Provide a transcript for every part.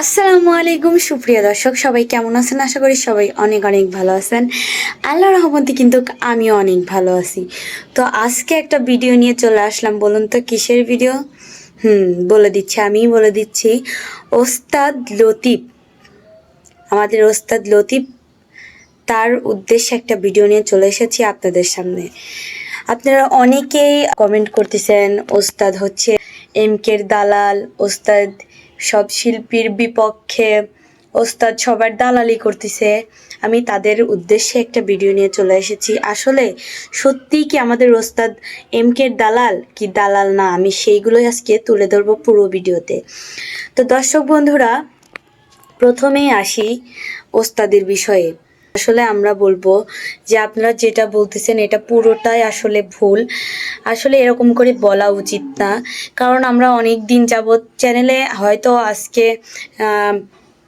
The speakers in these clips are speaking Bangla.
আসসালামু আলাইকুম, সুপ্রিয় দর্শক, সবাই কেমন আছেন? আশা করি সবাই অনেক অনেক ভালো আছেন। আল্লাহ রহমতে কিন্তু আমিও অনেক ভালো আছি। তো আজকে একটা ভিডিও নিয়ে চলে আসলাম, বলুন তো কিসের ভিডিও? হুম, বলে দিচ্ছি, আমিই বলে দিচ্ছি। ওস্তাদ লতিফ, আমাদের ওস্তাদ লতিফ, তার উদ্দেশ্যে একটা ভিডিও নিয়ে চলে এসেছি আপনাদের সামনে। আপনারা অনেকেই কমেন্ট করতেছেন, ওস্তাদ হচ্ছে এম কের দালাল, ওস্তাদ সব শিল্পীর বিপক্ষে ওস্তাদ সবার দালালি করতেছে। আমি তাদের উদ্দেশ্যে একটা ভিডিও নিয়ে চলে এসেছি। আসলে সত্যি কি আমাদের ওস্তাদ এম কের দালাল? কি দালাল না, আমি সেইগুলোই আজকে তুলে ধরবো পুরো ভিডিওতে তো দর্শক বন্ধুরা, প্রথমেই আসি ওস্তাদের বিষয়ে। আসলে আমরা বলব যে আপনারা যেটা বলতেছেন এটা পুরোটাই আসলে ভুল। আসলে এরকম করে বলা উচিত না। কারণ আমরা অনেক দিন যাবৎ চ্যানেলে হয়তো আজকে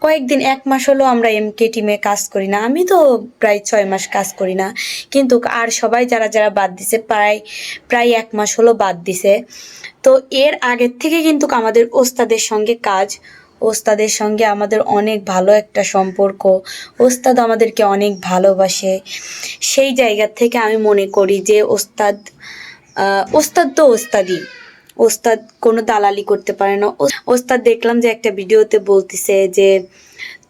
কয়েকদিন, এক মাস হলো আমরা এমকে টিমে কাজ করি না। আমি তো প্রায় ছয় মাস কাজ করি না। কিন্তু আর সবাই যারা যারা বাদ দিছে, প্রায় প্রায় এক মাস হলো বাদ দিছে। তো এর আগের থেকে কিন্তু আমাদের ওস্তাদের সঙ্গে কাজ ওস্তাদের সঙ্গে আমাদের অনেক ভালো একটা সম্পর্ক। ওস্তাদ আমাদেরকে অনেক ভালোবাসে। সেই জায়গা থেকে আমি মনে করি যে ওস্তাদ ওস্তাদ তো ওস্তাদই। ওস্তাদ কোনো দালালি করতে পারে না। ওস্তাদ দেখলাম যে একটা ভিডিওতে বলতেছে যে,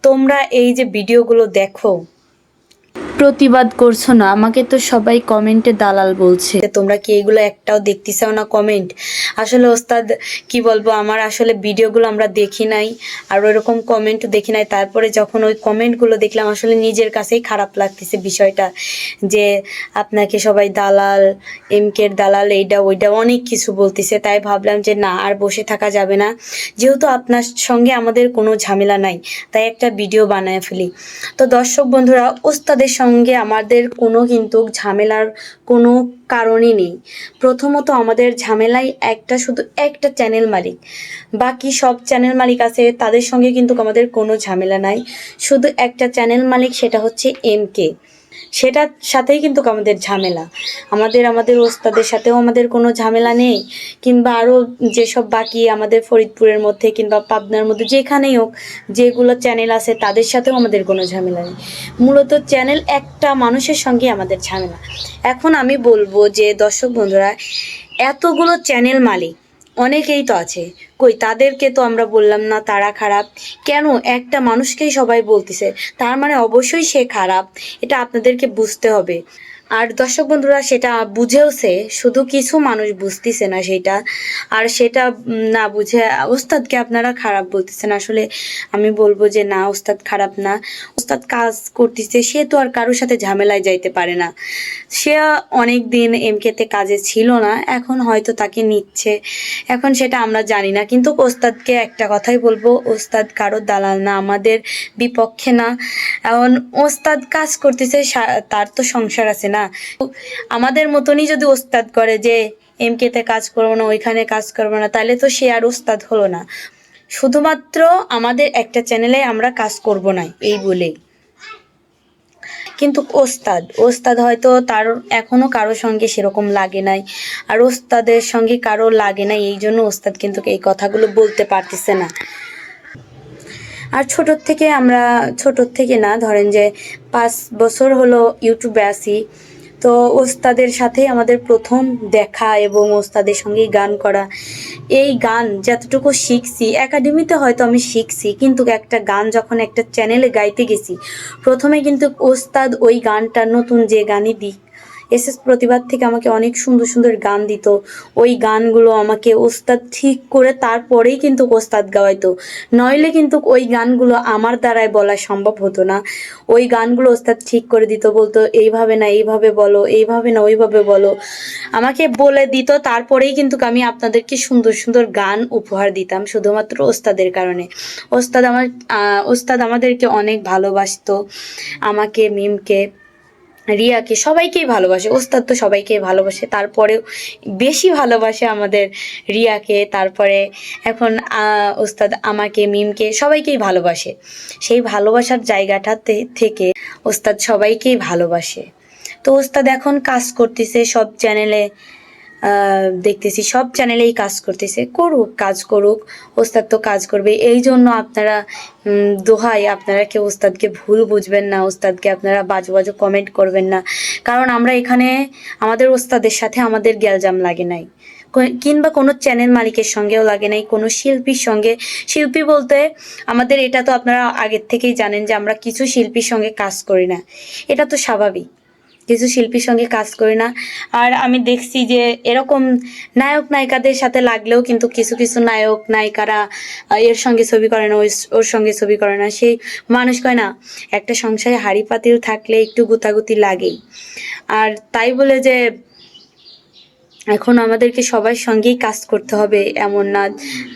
তোমরা এই যে ভিডিওগুলো দেখো প্রতিবাদ করছ না? আমাকে তো সবাই কমেন্টে দালাল বলছে। তোমরা কি এগুলো একটাও দেখতেছাও না কমেন্ট? আসলে ওস্তাদ, কি বলব, আমার আসলে ভিডিওগুলো আমরা দেখি নাই, আর ওইরকম কমেন্ট দেখি নাই। তারপরে যখন ওই কমেন্টগুলো দেখলাম, আসলে নিজের কাছেই খারাপ লাগতেছে বিষয়টা, যে আপনাকে সবাই দালাল, এমকের দালাল এইটা ওইটা অনেক কিছু বলতেছে। তাই ভাবলাম যে না, আর বসে থাকা যাবে না। যেহেতু আপনার সঙ্গে আমাদের কোনো ঝামেলা নাই, তাই একটা ভিডিও বানায় ফেলি। তো দর্শক বন্ধুরা, ওস্তাদের সঙ্গে আমাদের কোনো কিন্তু ঝামেলার কোনো কারণই নেই। প্রথমত আমাদের ঝামেলাই একটা শুধু একটা চ্যানেল মালিক। বাকি সব চ্যানেল মালিক আছে, তাদের সঙ্গে কিন্তু আমাদের কোনো ঝামেলা নাই। শুধু একটা চ্যানেল মালিক, সেটা হচ্ছে এম কে। সেটার সাথেই কিন্তু আমাদের ঝামেলা। আমাদের আমাদের ওস্তাদের সাথেও আমাদের কোনো ঝামেলা নেই। কিংবা আরও যেসব বাকি আমাদের ফরিদপুরের মধ্যে কিংবা পাবনার মধ্যে যেখানেই হোক, যেগুলো চ্যানেল আছে তাদের সাথেও আমাদের কোনো ঝামেলা নেই। মূলত চ্যানেল একটা মানুষের সঙ্গে আমাদের ঝামেলা। এখন আমি বলব যে দর্শক বন্ধুরা, এতগুলো চ্যানেল মালিক, অনেকেই তো আছে। কই, তাদেরকে তো আমরা বললাম না, তারা খারাপ। কেন? একটা মানুষকেই সবাই বলতেছে। তার মানে অবশ্যই সে খারাপ। এটা আপনাদেরকে বুঝতে হবে। আর দর্শক বন্ধুরা, সেটা বুঝেওছে, শুধু কিছু মানুষ বুঝতেছে না সেটা। আর সেটা না বুঝে, ওস্তাদকে আপনারা খারাপ বলতেছেন। আসলে আমি বলব যে, না, ওস্তাদ খারাপ না। ওস্তাদ কাজ করতেছে, সে তো আর কারোর সাথে ঝামেলায় যাইতে পারে না। সে অনেক দিন এমকেতে কাজে ছিল না, এখন হয়তো তাকে নিচ্ছে। এখন সেটা আমরা জানি না, কিন্তু ওস্তাদকে একটা কথাই বলব, ওস্তাদ কারও দালাল না, আমাদের বিপক্ষে না। এখন ওস্তাদ কাজ করতেছে তার তো সংসার আছে না। আমাদের মতনই যদি ওস্তাদ করে যে এমকেতে কাজ করব না, ওইখানে কাজ করব না, তাহলে তো সে আর ওস্তাদ হলো না। শুধুমাত্র আমাদের একটা চ্যানেলে আমরা কাজ করব না, এই বলেই কিন্তু ওস্তাদ ওস্তাদ হয়তো তার এখনও কারও সঙ্গে সেরকম লাগে নাই, আর ওস্তাদের সঙ্গে কারও লাগে নাই, এই জন্য ওস্তাদ কিন্তু এই কথাগুলো বলতে পারতেছে না। আর ছোটোর থেকে আমরা, ছোটোর থেকে না, ধরেন যে পাঁচ বছর হলো ইউটিউবে আসি তো ওস্তাদের সাথে আমাদের প্রথম দেখা এবং ওস্তাদের সঙ্গেই গান করা। এই গান যতটুকু শিখছি, একাডেমিতে হয়তো আমি শিখছি, কিন্তু একটা গান যখন একটা চ্যানেলে গাইতে গেছি, প্রথমে কিন্তু ওস্তাদ ওই গানটা, নতুন যে গানই দিই এসএস প্রতিবাদ থেকে আমাকে অনেক সুন্দর সুন্দর গান দিত। ওই গানগুলো আমাকে ওস্তাদ ঠিক করে তারপরেই কিন্তু ওস্তাদ গাওয়াইতো। নইলে কিন্তু ওই গানগুলো আমার দ্বারাই বলা সম্ভব হতো না। ওই গানগুলো ওস্তাদ ঠিক করে দিত, বলতো, এইভাবে না, এইভাবে বলো, এইভাবে না, ওইভাবে বলো। আমাকে বলে দিত, তারপরেই কিন্তু আমি আপনাদেরকে সুন্দর সুন্দর গান উপহার দিতাম, শুধুমাত্র ওস্তাদের কারণে। ওস্তাদ আমার ওস্তাদ আমাদেরকে অনেক ভালোবাসতো। আমাকে, মিমকে রিয়াকে সবাইকেই ভালোবাসে, ওস্তাদ তো সবাইকেই ভালোবাসে। তারপরেও বেশি ভালোবাসে আমাদের রিয়াকে, তারপরে এখন ওস্তাদ আমাকে, মিমকে সবাইকেই ভালোবাসে। সেই ভালোবাসার জায়গাটা থেকে ওস্তাদ সবাইকেই ভালোবাসে। তো ওস্তাদ এখন কাজ করতেছে সব চ্যানেলে দেখতেছি, সব চ্যানেলেই কাজ করতেছে। করুক, কাজ করুক, ওস্তাদ তো কাজ করবে। এই জন্য আপনারা দোহাই, আপনারা কেউ ওস্তাদকে ভুল বুঝবেন না, ওস্তাদকে আপনারা বাজু বাজু কমেন্ট করবেন না। কারণ আমরা এখানে, আমাদের ওস্তাদের সাথে আমাদের গ্যালজাম লাগে নাই। কিংবা কোনো চ্যানেল মালিকের সঙ্গেও লাগে নাই, কোনো শিল্পীর সঙ্গে। শিল্পী বলতে, আমাদের এটা তো আপনারা আগের থেকেই জানেন যে আমরা কিছু শিল্পীর সঙ্গে কাজ করি না। এটা তো স্বাভাবিক। কিছু শিল্পীর সঙ্গে কাজ করি না। আর আমি দেখছি যে এরকম নায়ক নায়িকাদের সাথে লাগলেও কিন্তু কিছু কিছু নায়ক নায়িকারা এর সঙ্গে ছবি করে না ওর সঙ্গে ছবি করে না। সেই মানুষ কয় না, একটা সংসারে হাড়ি পাতিল থাকলে একটু গুতাগুতি লাগেই। আর তাই বলে যে এখন আমাদেরকে সবার সঙ্গেই কাজ করতে হবে, এমন না,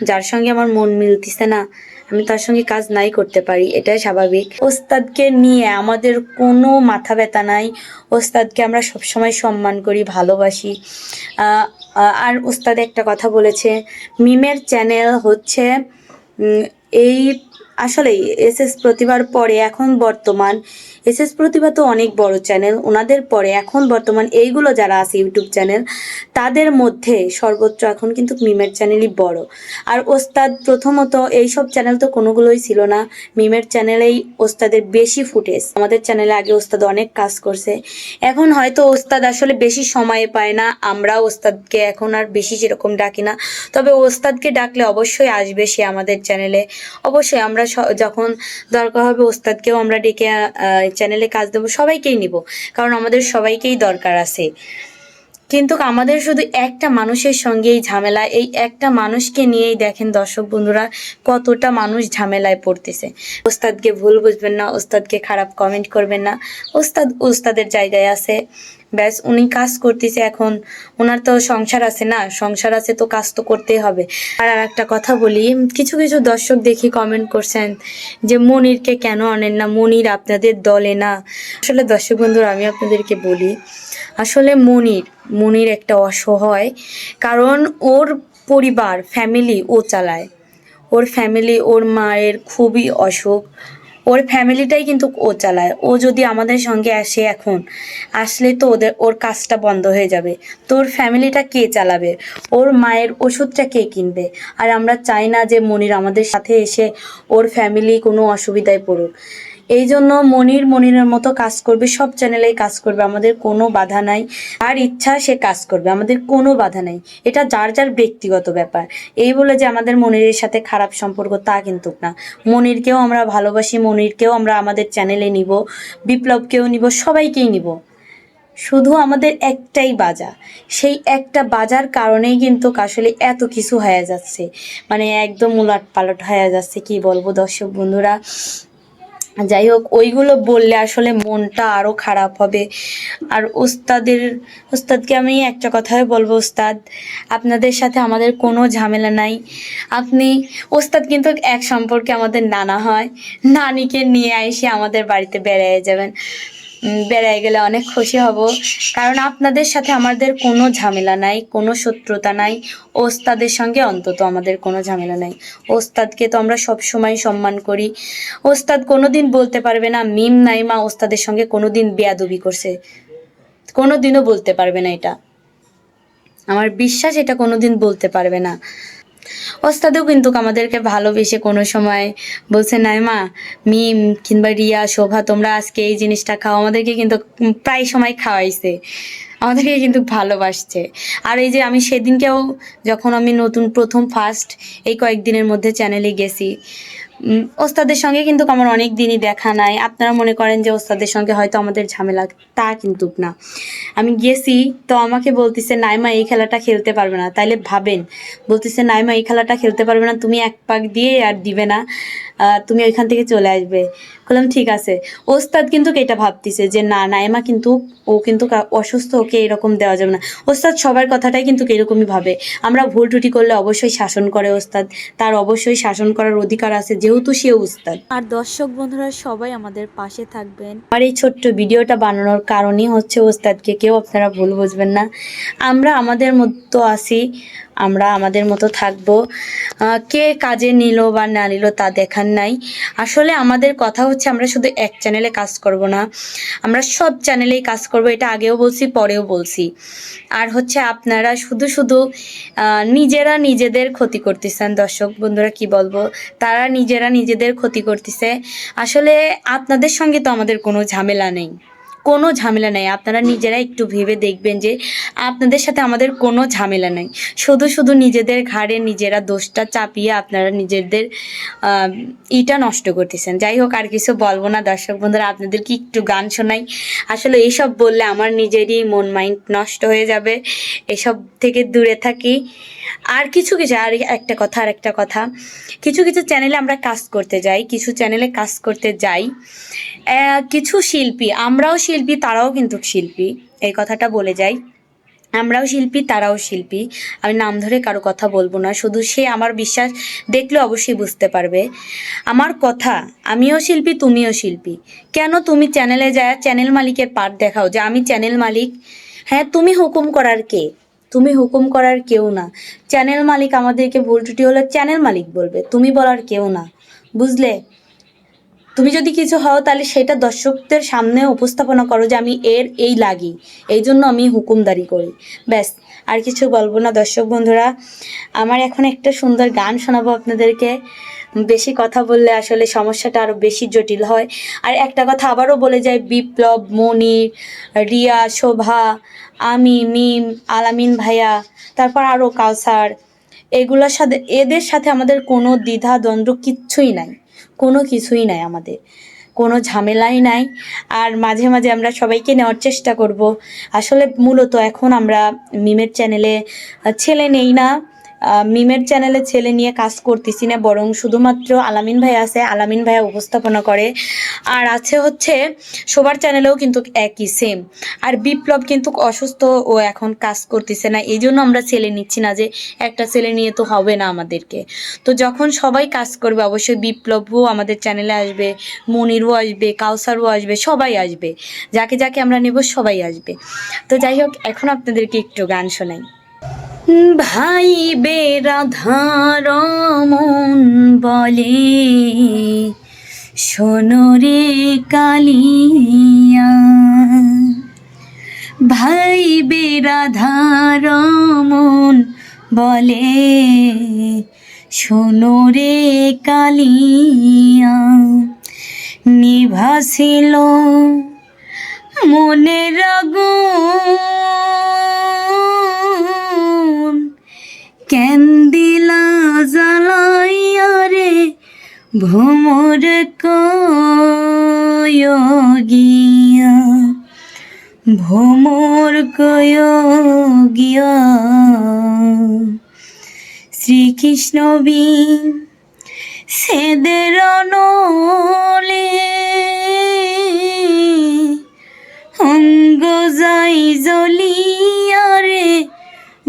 যার সঙ্গে আমার মন মিলতেছে না। আমি তার সঙ্গে কাজ নাই করতে পারি, এটাই স্বাভাবিক। ওস্তাদকে নিয়ে আমাদের কোনো মাথা ব্যথা নাই। ওস্তাদকে আমরা সবসময় সম্মান করি, ভালোবাসি। আর ওস্তাদ একটা কথা বলেছে, মিমের চ্যানেল হচ্ছে এই আসলেই এস এস প্রতিভার পরে এখন বর্তমান এস এস প্রতিভা তো অনেক বড় চ্যানেল ওনাদের পরে এখন বর্তমান এইগুলো যারা আছে ইউটিউব চ্যানেল, তাদের মধ্যে সর্বোচ্চ এখন কিন্তু মিমের চ্যানেলই বড়। আর ওস্তাদ প্রথমত এইসব চ্যানেল তো কোনোগুলোই ছিল না, মিমের চ্যানেলেই ওস্তাদের বেশি ফুটেজ। আমাদের চ্যানেলে আগে ওস্তাদ অনেক কাজ করছে, এখন হয়তো ওস্তাদ আসলে বেশি সময় পায় না, আমরা ওস্তাদকে এখন আর বেশি সেরকম ডাকি না, তবে ওস্তাদকে ডাকলে অবশ্যই আসবে সে আমাদের চ্যানেলে। অবশ্যই আমরা যখন দরকার হবে ওস্তাদকেও আমরা ডেকে চ্যানেলে কাজ দেবো, সবাইকেই নিব। কারণ আমাদের সবাইকেই দরকার আছে। কিন্তু আমাদের শুধু একটা মানুষের সঙ্গে এই ঝামেলা, এই একটা মানুষকে নিয়েই দেখেন দর্শক বন্ধুরা, কতটা মানুষ ঝামেলায় পড়তেছে। ওস্তাদকে ভুল বুঝবেন না, ওস্তাদকে খারাপ কমেন্ট করবেন না। ওস্তাদ, ওস্তাদের জায়গায় আছে। ব্যাস উনি কাজ করতেছে এখন। ওনার তো সংসার আছে না, সংসার আছে তো কাজ তো করতেই হবে। আর আর একটা কথা বলি, কিছু কিছু দর্শক দেখি কমেন্ট করছেন যে, মনিরকে কেন আনেন না? মনির আপনাদের দলে না? আসলে দর্শক বন্ধুরা, আমি আপনাদেরকে বলি, আসলে মনির মনির একটা অসহায়, কারণ ওর পরিবার ফ্যামিলি ও চালায়। ওর ফ্যামিলি ওর মায়ের খুবই অসুখ। ওর ফ্যামিলিটাই কিন্তু ও চালায়। ও যদি আমাদের সঙ্গে আসে এখন, আসলে তো ওদের, ওর কাজটা বন্ধ হয়ে যাবে। তোর ফ্যামিলিটা কে চালাবে? ওর মায়ের ওষুধটা কে কিনবে? আর আমরা চাই না যে মনির আমাদের সাথে এসে ওর ফ্যামিলি কোনো অসুবিধায় পড়ুক। এই জন্য মনির মনিরের মতো কাজ করবে, সব চ্যানেলেই কাজ করবে, আমাদের কোনো বাধা নাই। আর ইচ্ছা সে কাজ করবে, আমাদের কোনো বাধা নাই। এটা যার যার ব্যক্তিগত ব্যাপার। এই বলে যে আমাদের মনিরের সাথে খারাপ সম্পর্ক, তা কিন্তু না। মনিরকেও আমরা ভালোবাসি, মনিরকেও আমরা আমাদের চ্যানেলে নিব, বিপ্লবকেও নিব, সবাইকেই নিব। শুধু আমাদের একটাই বাজা সেই একটা বাজার কারণেই কিন্তু আসলে এত কিছু হয়ে যাচ্ছে। মানে একদম উলাট পালট হয়ে যাচ্ছে, কি বলব দর্শক বন্ধুরা? যাই হোক ওইগুলো বললে আসলে মনটা আরও খারাপ হবে। আর ওস্তাদের, ওস্তাদকে আমি একটা কথাই বলব, ওস্তাদ, আপনাদের সাথে আমাদের কোনো ঝামেলা নাই। আপনি, ওস্তাদ কিন্তু এক সম্পর্কে আমাদের নানা হয়। নানিকে নিয়ে এসে আমাদের বাড়িতে বেড়ায় যাবেন। বেড়ায় গেলে অনেক খুশি হব। কারণ আপনাদের সাথে আমাদের কোনো ঝামেলা নাই, কোনো শত্রুতা নাই। ওস্তাদের সঙ্গে অন্তত আমাদের কোনো ঝামেলা নাই। ওস্তাদকে তো আমরা সব সময় সম্মান করি। ওস্তাদ কোনোদিন বলতে পারবে না, মিম নাইমা ওস্তাদের সঙ্গে কোনো কোনোদিন বেয়াদবি করছে। কোনোদিনও বলতে পারবে না এটা। আমার বিশ্বাস এটা কোনোদিন বলতে পারবে না। ওস্তাদেও কিন্তু আমাদেরকে ভালোবেসে কোনো সময় বলছে, নাইমা, মিম কিংবা রিয়া, শোভা, তোমরা আজকে এই জিনিসটা খাও। আমাদেরকে কিন্তু প্রায় সময় খাওয়াইছে। আমাদেরকে কিন্তু ভালোবাসছে। আর এই যে আমি সেদিনকেও যখন আমি নতুন প্রথম ফার্স্ট এই কয়েকদিনের মধ্যে চ্যানেলে গেছি ওস্তাদের সঙ্গে কিন্তু আমার অনেক দিনই দেখা নাই। আপনারা মনে করেন যে ওস্তাদের সঙ্গে হয়তো আমাদের ঝামেলা, তা কিন্তু না। আমি গেছি, তো আমাকে বলতেছে, নাইমা, এই খেলাটা খেলতে পারবে না। তাইলে ভাবেন, বলতেছে, নাইমা, এই খেলাটা খেলতে পারবে না, তুমি এক পাক দিয়ে আর দিবে না। তুমি ওইখান থেকে চলে আসবে। বললাম ঠিক আছে। ওস্তাদ কিন্তু এটা ভাবতেছে যে না নাইমা কিন্তু ও কিন্তু অসুস্থ ওকে এরকম দেওয়া যাবে না। ওস্তাদ সবার কথাটাই কিন্তু এরকমই ভাবে। আমরা ভুল টুটি করলে অবশ্যই শাসন করে ওস্তাদ। তার অবশ্যই শাসন করার অধিকার আছে যেহেতু সে উস্তাদ আর দর্শক বন্ধুরা সবাই আমাদের পাশে থাকবেন। আর এই ছোট্ট ভিডিওটা বানানোর কারণই হচ্ছে ওস্তাদকে কেউ আপনারা ভুল বুঝবেন না। আমরা আমাদের মতো আছি আমরা আমাদের মতো থাকব। কে কাজে নিল বা না নিল তা দেখার নাই। আসলে আমাদের কথা হচ্ছে আমরা শুধু এক চ্যানেলে কাজ করব না। আমরা সব চ্যানেলেই কাজ করব, এটা আগেও বলছি, পরেও বলছি। আর হচ্ছে আপনারা শুধু শুধু নিজেরা নিজেদের ক্ষতি করতেছেন। দর্শক বন্ধুরা কি বলব? তারা নিজেরা নিজেদের ক্ষতি করতেছে। আসলে আপনাদের সঙ্গে তো আমাদের কোনো ঝামেলা নেই। কোনো ঝামেলা নেই। আপনারা নিজেরা একটু ভেবে দেখবেন যে আপনাদের সাথে আমাদের কোনো ঝামেলা নেই। শুধু শুধু নিজেদের ঘাড়ে নিজেরা দোষটা চাপিয়ে আপনারা নিজেদের ইটা নষ্ট করতেছেন। যাই হোক, আর কিছু বলব না। দর্শক বন্ধুরা আপনাদেরকে একটু গান শোনাই? আসলে এইসব বললে আমার নিজেরই মন মাইন্ড নষ্ট হয়ে যাবে। এসব থেকে দূরে থাকি। আর কিছু কিছু, আর একটা কথা, আর একটা কথা। কিছু কিছু চ্যানেলে আমরা কাজ করতে যাই, কিছু চ্যানেলে কাজ করতে যাই। কিছু শিল্পী, আমরাও শিল্পী, তারাও কিন্তু শিল্পী। এই কথাটা বলে যাই। আমরাও শিল্পী, তারাও শিল্পী। আমি নাম ধরে কারও কথা বলব না, শুধু সে আমার বিশ্বাস দেখলে অবশ্যই বুঝতে পারবে। আমার কথা, আমিও শিল্পী, তুমিও শিল্পী। কেন তুমি চ্যানেলে যায়, চ্যানেল মালিকের পার্ট দেখাও যে আমি চ্যানেল মালিক? হ্যাঁ তুমি হুকুম করার কে? তুমি হুকুম করার কেউ না। চ্যানেল মালিক আমাদেরকে ভুল ত্রুটি হলে চ্যানেল মালিক বলবে, তুমি বলার কেউ না। বুঝলে? তুমি যদি কিছু হও, তাহলে সেটা দর্শকদের সামনে উপস্থাপনা করো যে আমি এর এই লাগি। এই জন্য আমি হুকুমদারি করি। ব্যাস, আর কিছু বলব না। দর্শক বন্ধুরা, আমার এখন একটা সুন্দর গান শোনাবো আপনাদেরকে। বেশি কথা বললে আসলে সমস্যাটা আরও বেশি জটিল হয়। আর একটা কথা আবারও বলে যায় বিপ্লব মনির রিয়া, শোভা, আমি, মিম, আলামিন ভাইয়া, তারপর আরও কাউসার। এগুলোর সাথে, এদের সাথে আমাদের কোনো দ্বিধা, দ্বন্দ্ব কিচ্ছুই নাই। কোনো কিছুই নাই আমাদের। কোনো ঝামেলাই নাই। আর মাঝে মাঝে আমরা সবাইকে নেওয়ার চেষ্টা করব। আসলে মূলত এখন আমরা মিমের চ্যানেলে ছেলে নেই না। মিমের চ্যানেলে ছেলে নিয়ে কাজ করতেছি না, বরং শুধুমাত্র আলামিন ভাই আছে, আলামিন ভাইয়া উপস্থাপনা করে। আর আছে হচ্ছে সবার চ্যানেলেও কিন্তু একই সেম আর বিপ্লব কিন্তু অসুস্থ, ও এখন কাজ করতেছে না। এই জন্য আমরা ছেলে নিচ্ছি না যে, একটা ছেলে নিয়ে তো হবে না আমাদেরকে। তো যখন সবাই কাজ করবে, অবশ্যই বিপ্লবও আমাদের চ্যানেলে আসবে, মনিরও আসবে, কাউসারও আসবে, সবাই আসবে। যাকে যাকে আমরা নেব, সবাই আসবে। তো যাই হোক, এখন আপনাদেরকে একটু গান শোনাই। ভাই বেরাধার মন বলে সোনরে কালিয়া। ভাই বেরাধার মন বলে সোনরে কালিয়া। নিভাসিল মনের আগুন ভ্রমর কয়গিয়া ভ্রমর কয়গিয়া। শ্রীকৃষ্ণ বিন সেদের নলে অঙ্গ যাই জ্বলিয়া রে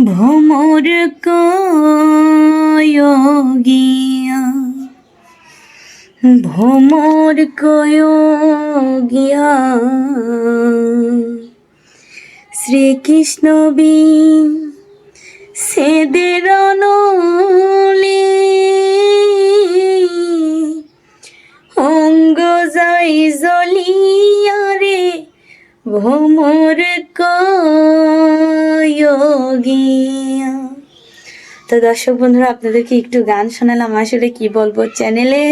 ভ্রমর কয়গিয়া। ভ্রমর কয়গিয়া শ্রীকৃষ্ণ বিন সেদের নলে অঙ্গ যাই জ্বলিয়া রে ভ্রমর কয়গিয়া তো দর্শক বন্ধুরা, আপনাদেরকে একটু গান শোনালাম। আসলে কি বলব চ্যানেলে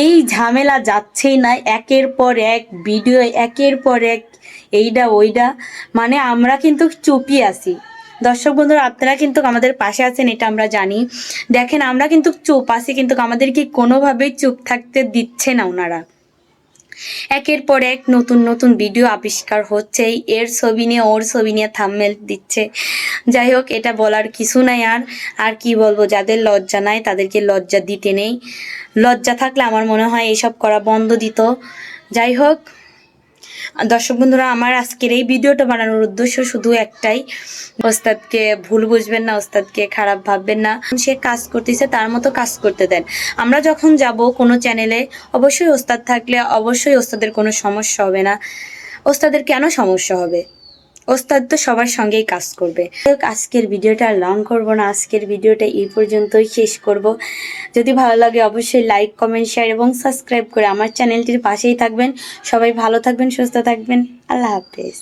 এই ঝামেলা যাচ্ছেই না। একের পর এক ভিডিও একের পর এক এইটা ওইটা মানে আমরা কিন্তু চুপই আছি। দর্শক বন্ধুরা, আপনারা কিন্তু আমাদের পাশে আছেন, এটা আমরা জানি। দেখেন, আমরা কিন্তু চুপ আছি, কিন্তু আমাদেরকে কোনোভাবেই চুপ থাকতে দিচ্ছে না ওনারা। একের পর এক নতুন নতুন ভিডিও আবিষ্কার হচ্ছেই এর ছবি নিয়ে, ওর ছবি নিয়ে থামমেল দিচ্ছে। যাই হোক, এটা বলার কিছু নাই আর। আর কি বলব, যাদের লজ্জা নাই তাদেরকে লজ্জা দিতে নেই। লজ্জা থাকলে আমার মনে হয় এসব করা বন্ধ দিত। যাই হোক দর্শক বন্ধুরা, আমার আজকের এই ভিডিওটা বানানোর উদ্দেশ্য শুধু একটাই। ওস্তাদকে ভুল বুঝবেন না, ওস্তাদকে খারাপ ভাববেন না। সে কাজ করতেছে, তার মতো কাজ করতে দেন। আমরা যখন যাব কোনো চ্যানেলে অবশ্যই ওস্তাদ থাকলে অবশ্যই ওস্তাদের কোনো সমস্যা হবে না। ওস্তাদের কেন সমস্যা হবে? ওস্তাদ তো সবার সঙ্গেই কাজ করবে। আজকের ভিডিওটা লং করব না। আজকের ভিডিওটা এই পর্যন্তই শেষ করব। যদি ভালো লাগে অবশ্যই লাইক কমেন্ট শেয়ার এবং সাবস্ক্রাইব করে আমার চ্যানেলটির পাশেই থাকবেন। সবাই ভালো থাকবেন, সুস্থ থাকবেন। আল্লাহ হাফেজ।